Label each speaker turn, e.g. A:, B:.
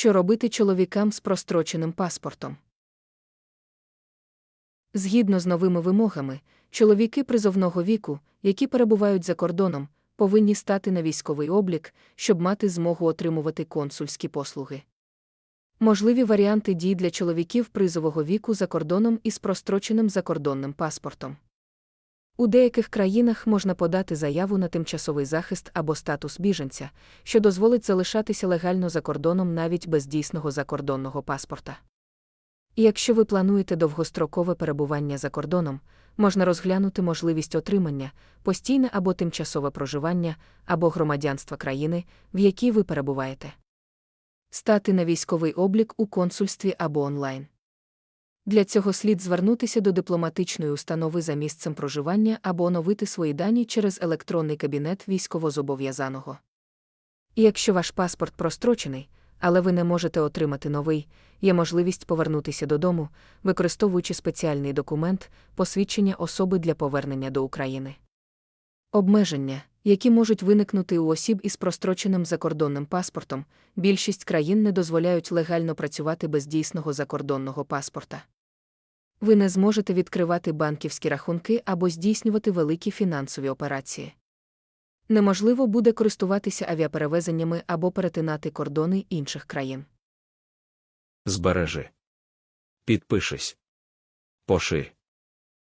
A: Що робити чоловікам з простроченим паспортом? Згідно з новими вимогами, чоловіки призовного віку, які перебувають за кордоном, повинні стати на військовий облік, щоб мати змогу отримувати консульські послуги. Можливі варіанти дій для чоловіків призового віку за кордоном із простроченим закордонним паспортом. У деяких країнах можна подати заяву на тимчасовий захист або статус біженця, що дозволить залишатися легально за кордоном навіть без дійсного закордонного паспорта. І якщо ви плануєте довгострокове перебування за кордоном, можна розглянути можливість отримання, постійне або тимчасове проживання, або громадянства країни, в якій ви перебуваєте. Стати на військовий облік у консульстві або онлайн. Для цього слід звернутися до дипломатичної установи за місцем проживання або оновити свої дані через електронний кабінет військовозобов'язаного. Якщо ваш паспорт прострочений, але ви не можете отримати новий, є можливість повернутися додому, використовуючи спеціальний документ, посвідчення особи для повернення до України. Обмеження, які можуть виникнути у осіб із простроченим закордонним паспортом, більшість країн не дозволяють легально працювати без дійсного закордонного паспорта. Ви не зможете відкривати банківські рахунки або здійснювати великі фінансові операції. Неможливо буде користуватися авіаперевезеннями або перетинати кордони інших країн.
B: Збережи. Підпишись. Поширь.